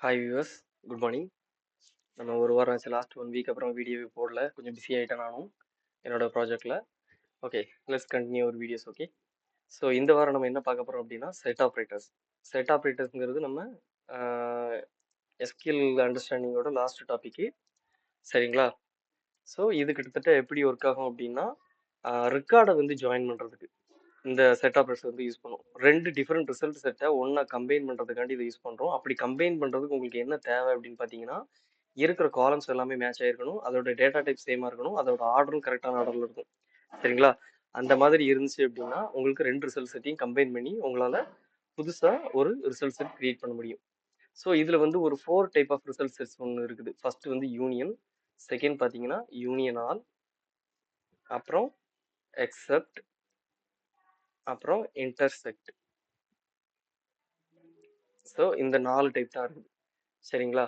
Hi viewers good morning நம்ம ஒரு வாரம் ஆச்சு. லாஸ்ட் ஒன் வீக் அப்புறம் வீடியோவே போடல. கொஞ்சம் பிஸி ஆகிட்டேன் நானும் என்னோட ப்ராஜெக்டில் ஓகே லெட்ஸ் கண்டினியூ ஒரு வீடியோஸ் ஓகே ஸோ இந்த வாரம் நம்ம என்ன பார்க்க போகிறோம் அப்படின்னா செட் ஆப்ரேட்டர்ஸ் செட் ஆப்ரேட்டர்ஸ்ங்கிறது நம்ம எஸ்கில் அண்டர்ஸ்டாண்டிங்கோட லாஸ்ட் டாப்பிக்கு சரிங்களா? ஸோ இது கிட்டத்தட்ட எப்படி ஒர்க் ஆகும் அப்படின்னா ரெக்கார்டை வந்து ஜாயின் பண்ணுறதுக்கு இந்த செட் ஆஃப் ரிசல்ட் வந்து யூஸ் பண்ணுவோம் ரெண்டு டிஃப்ரெண்ட் ரிசல்ட் செட்டை ஒன்றா கம்பைன் பண்ணுறதுக்காண்டி இதை யூஸ் பண்ணுறோம் அப்படி கம்பைன் பண்ணுறதுக்கு உங்களுக்கு என்ன தேவை அப்படின்னு பார்த்தீங்கன்னா இருக்கிற காலம்ஸ் எல்லாமே மேட்ச் ஆகிருக்கணும் அதோட டேட்டா டைப் சேமாக இருக்கணும். அதோட ஆர்டரும் கரெக்டான ஆர்டரில் இருக்கும் சரிங்களா? அந்த மாதிரி இருந்துச்சு அப்படின்னா உங்களுக்கு ரெண்டு ரிசல்ட் செட்டையும் கம்பைன் பண்ணி உங்களால் புதுசாக ஒரு ரிசல்ட் செட் க்ரியேட் பண்ண முடியும். ஸோ இதில் வந்து ஒரு four type of result sets ஒன்று இருக்குது. ஃபர்ஸ்ட் வந்து யூனியன் செகண்ட் பார்த்தீங்கன்னா யூனியன் ஆல் அப்புறம் எக்ஸப்ட் அப்புறம் இன்டர்செக்ட் ஸோ இந்த நாலு டைப் தான் இருக்குது சரிங்களா?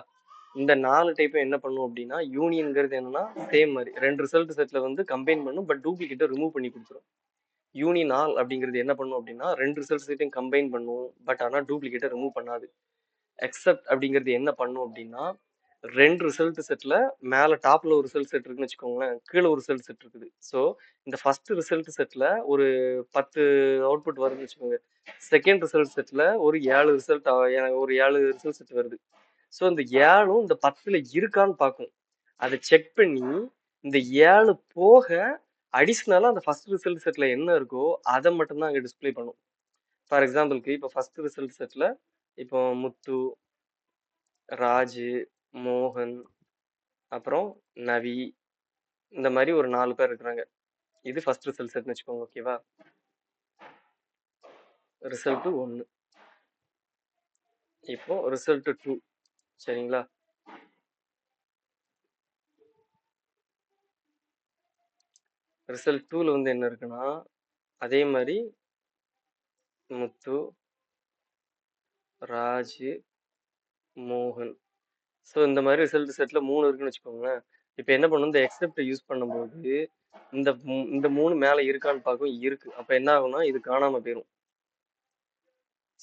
இந்த நாலு டைப்பும் என்ன பண்ணும் அப்படின்னா யூனியன்கிறது என்னன்னா சேம் மாதிரி. ரெண்டு ரிசல்ட் செட்டில் வந்து கம்பைன் பண்ணும் பட் டூப்ளிகேட்டை ரிமூவ் பண்ணி கொடுத்துரும். யூனியன் ஆல் அப்படிங்கிறது என்ன பண்ணும் அப்படின்னா ரெண்டு ரிசல்ட் செட்டையும் கம்பைன் பண்ணும் பட் ஆனால் டூப்ளிகேட்டை ரிமூவ் பண்ணாது. எக்ஸப்ட் அப்படிங்கிறது என்ன பண்ணும் அப்படின்னா ரெண்டு ரிசல்ட் செட்டில் மேலே டாப்பில் ஒரு ரிசல்ட் செட் இருக்குன்னு வச்சுக்கோங்களேன் கீழே ஒரு ரிசல்ட் செட் இருக்குது. ஸோ இந்த ஃபர்ஸ்ட் ரிசல்ட் செட்டில் ஒரு பத்து அவுட்புட் வருதுன்னு வச்சுக்கோங்க. செகண்ட் ரிசல்ட் செட்டில் ஒரு ஏழு ரிசல்ட் ஒரு ஏழு ரிசல்ட் செட் வருது. ஸோ இந்த ஏழும் இந்த பத்தில் இருக்கான்னு பார்க்கும் அதை செக் பண்ணி இந்த ஏழு போக அடிஷ்னலாக அந்த ஃபர்ஸ்ட் ரிசல்ட் செட்டில் என்ன இருக்கோ அதை மட்டும்தான் அங்கே டிஸ்பிளே பண்ணும். ஃபார் எக்ஸாம்பிளுக்கு இப்போ ஃபர்ஸ்ட் ரிசல்ட் செட்டில் இப்போ முத்து ராஜு மோகன் அப்புறம் நவி இந்த மாதிரி ஒரு நாலு பேர் இருக்கிறாங்க. இது ஃபர்ஸ்ட் ரிசல்ட் செட்னு வச்சுக்கோங்க ஓகேவா ரிசல்ட்டு ஒன்று இப்போ ரிசல்ட் டூ சரிங்களா? ரிசல்ட் டூவில் வந்து என்ன இருக்குன்னா அதே மாதிரி முத்து ராஜு மோகன். ஸோ இந்த மாதிரி ரிசல்ட் செட்டில் மூணு இருக்குன்னு வச்சுக்கோங்களேன். இப்போ என்ன பண்ணும்? இந்த எக்ஸப்டை யூஸ் பண்ணும்போது இந்த மூ- இந்த மூணு மேலே இருக்கான்னு பார்க்கும் இருக்கு. அப்போ என்ன ஆகும்னா இது காணாம போயிடும்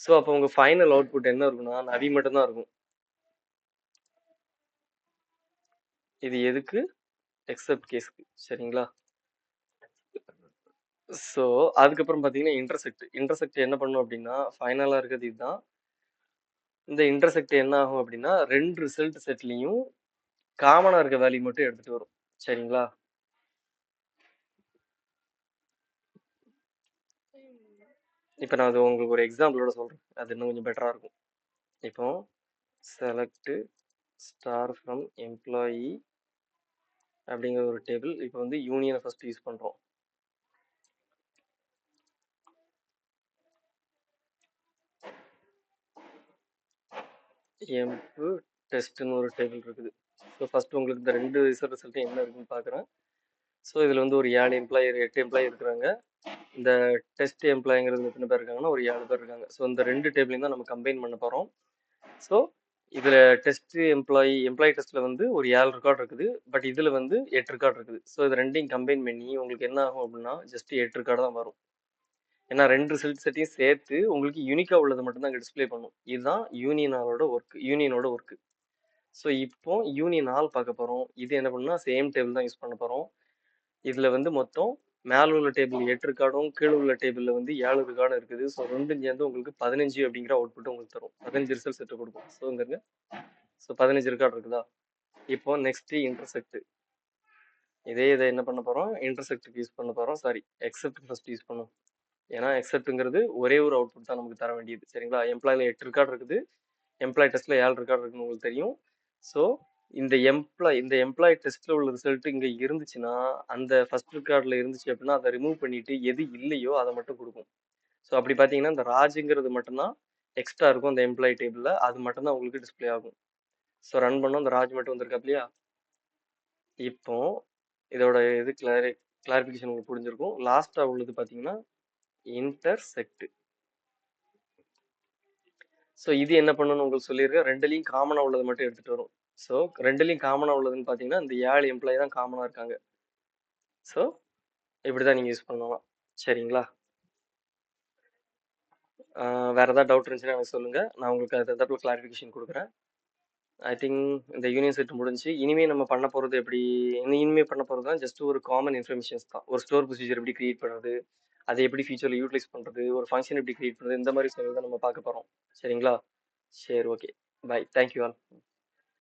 ஸோ அப்போ உங்க ஃபைனல் அவுட்புட் என்ன இருக்குன்னா நவி மட்டும்தான் இருக்கும். இது எதுக்கு? எக்ஸப்ட் கேஸ்க்கு சரிங்களா? ஸோ அதுக்கப்புறம் பார்த்தீங்கன்னா இன்டர்செக்ட் இன்டர்செக்ட் என்ன பண்ணும் அப்படின்னா ஃபைனலாக இருக்கிறது இதுதான். இந்த இன்டர்செக்ட் என்ன ஆகும் அப்படின்னா ரெண்டு ரிசல்ட் செட்லையும் காமனாக இருக்க வேல்யூ மட்டும் எடுத்துகிட்டு வரும். சரிங்களா? இப்போ நான் அது உங்களுக்கு ஒரு எக்ஸாம்பிளோட சொல்கிறேன் அது இன்னும் கொஞ்சம் பெட்டராக இருக்கும். இப்போ செலக்ட் ஸ்டார் ஃப்ரம் எம்ப்ளாயி அப்படிங்கிற ஒரு டேபிள் இப்போ வந்து யூனியனை ஃபஸ்ட்டு யூஸ் பண்ணுறோம் எம்பு டெஸ்ட்னு ஒரு டேபிள் இருக்குது. ஸோ ஃபஸ்ட்டு உங்களுக்கு இந்த ரெண்டு ரிசல்ட் ரிசல்ட்டும் என்ன இருக்குன்னு பார்க்குறேன் ஸோ இதில் வந்து ஒரு ஏழு எம்ப்ளாயி எட்டு எம்ப்ளாயி இருக்கிறாங்க. இந்த டெஸ்ட் எம்ப்ளாயிங்கிறது எத்தனை பேர் இருக்காங்கன்னா ஒரு ஏழு பேர் இருக்காங்க. ஸோ இந்த ரெண்டு டேபிளையும் தான் நம்ம கம்பைன் பண்ண போகிறோம் ஸோ இதில் டெஸ்ட் எம்ப்ளாயி எம்ப்ளாயி டெஸ்ட்டில் வந்து ஒரு ஏழு ரெக்கார்ட் இருக்குது. பட் இதில் வந்து எட்டு ரெக்கார்ட் இருக்குது. ஸோ இது ரெண்டையும் கம்பைன் பண்ணி உங்களுக்கு என்ன ஆகும் அப்படின்னா ஜஸ்ட் எட்டு ரெக்கார்டு தான் வரும். ஏன்னா ரெண்டு ரிசல்ட் செட்டையும் சேர்த்து உங்களுக்கு யூனிக்காக உள்ளதை மட்டும் தான் டிஸ்ப்ளே பண்ணும். இதுதான் யூனியனாலோட ஒர்க் யூனியனோட ஒர்க்கு ஸோ இப்போ யூனியன் ஆல் பார்க்க போகிறோம் இது என்ன பண்ணுன்னா சேம் டேபிள் தான் யூஸ் பண்ண போகிறோம் இதில் வந்து மொத்தம் மேலே உள்ள டேபிள் எட்டு ரெக்கார்டும் கீழே உள்ள டேபிளில் வந்து ஏழு ரெக்கார்டும் இருக்குது. ஸோ ரெண்டும் சேர்ந்து உங்களுக்கு பதினஞ்சு அப்படிங்கிற அவுட்புட் உங்களுக்கு தரும். பதினஞ்சு ரிசல்ட் செட்டு கொடுக்கும். ஸோ இங்க ஸோ பதினஞ்சு ரெக்கார்டு இருக்குதா? இப்போ நெக்ஸ்ட் இன்டர்செக்ட் இதே இதை என்ன பண்ண போகிறோம் இன்டர்செக்ட்டுக்கு யூஸ் பண்ண போகிறோம் சாரி எக்ஸப்ட் ஃபர்ஸ்ட் யூஸ் பண்ணும். ஏன்னா எக்ஸப்ட்ங்கிறது ஒரே ஒரு அவுட்புட் தான் நமக்கு தர வேண்டியது. சரிங்களா? எம்ப்ளாயில் எட்டு ரெக்கார்டு இருக்குது. எம்ப்ளாய் டெஸ்ட்டில் ஏழு ரெக்கார்டு இருக்குன்னு உங்களுக்கு தெரியும். ஸோ இந்த எம்ப்ளாய் இந்த எம்ப்ளாய் டெஸ்ட்டில் உள்ள ரிசல்ட் இங்கே இருந்துச்சுன்னா அந்த ஃபர்ஸ்ட் ரெக்கார்டில் இருந்துச்சு அப்படின்னா அதை ரிமூவ் பண்ணிட்டு எது இல்லையோ அதை மட்டும் கொடுக்கும். ஸோ அப்படி பார்த்தீங்கன்னா இந்த ராஜுங்கிறது மட்டும்தான் எக்ஸ்ட்ரா இருக்கும் அந்த எம்ப்ளாய் டேபிளில் அது மட்டும்தான் உங்களுக்கு டிஸ்ப்ளே ஆகும். ஸோ ரன் பண்ணோம். அந்த ராஜ் மட்டும் வந்திருக்கா இல்லையா? இப்போ இதோட இது கிளாரி கிளாரிஃபிகேஷன் உங்களுக்கு புரிஞ்சிருக்கும். லாஸ்ட்டாக உள்ளது பார்த்தீங்கன்னா இன்டர்செக்ட் ஸோ இது என்ன பண்ணணும்னு உங்களுக்கு சொல்லியிருக்கேன். ரெண்டுலையும் காமனாக உள்ளது மட்டும் எடுத்துகிட்டு வரும். ஸோ ரெண்டுலையும் காமனாக உள்ளதுன்னு பார்த்தீங்கன்னா இந்த ஏழு எம்ப்ளாயி தான் காமனாக இருக்காங்க. ஸோ இப்படி தான் நீங்கள் யூஸ் பண்ணலாம். சரிங்களா? வேறு வேற ஏதாவது டவுட் இருந்துச்சுன்னா எனக்கு சொல்லுங்க. நான் உங்களுக்கு அது தரப்புல கிளாரிஃபிகேஷன் கொடுக்குறேன். ஐ திங்க் இந்த யூனியன் செட் முடிஞ்சு இனிமே நம்ம பண்ண போகிறது எப்படி? இனி இனிமே பண்ண போகிறது தான் ஜஸ்ட் ஒரு காமன் இன்ஃபர்மேஷன்ஸ் தான். ஒரு ஸ்டோர் ப்ரொசீஜர் எப்படி கிரியேட் பண்ணுறது? அதை எப்படி ஃபியூச்சரில் யூட்டிலைஸ் பண்ணுறது ஒரு ஃபங்க்ஷன் எப்படி கிரியேட் பண்ணுறது இந்த மாதிரி விஷயங்கள் தான் நம்ம பார்க்க போகிறோம் சரிங்களா? சரி ஓகே பை தேங்க்யூ ஆல்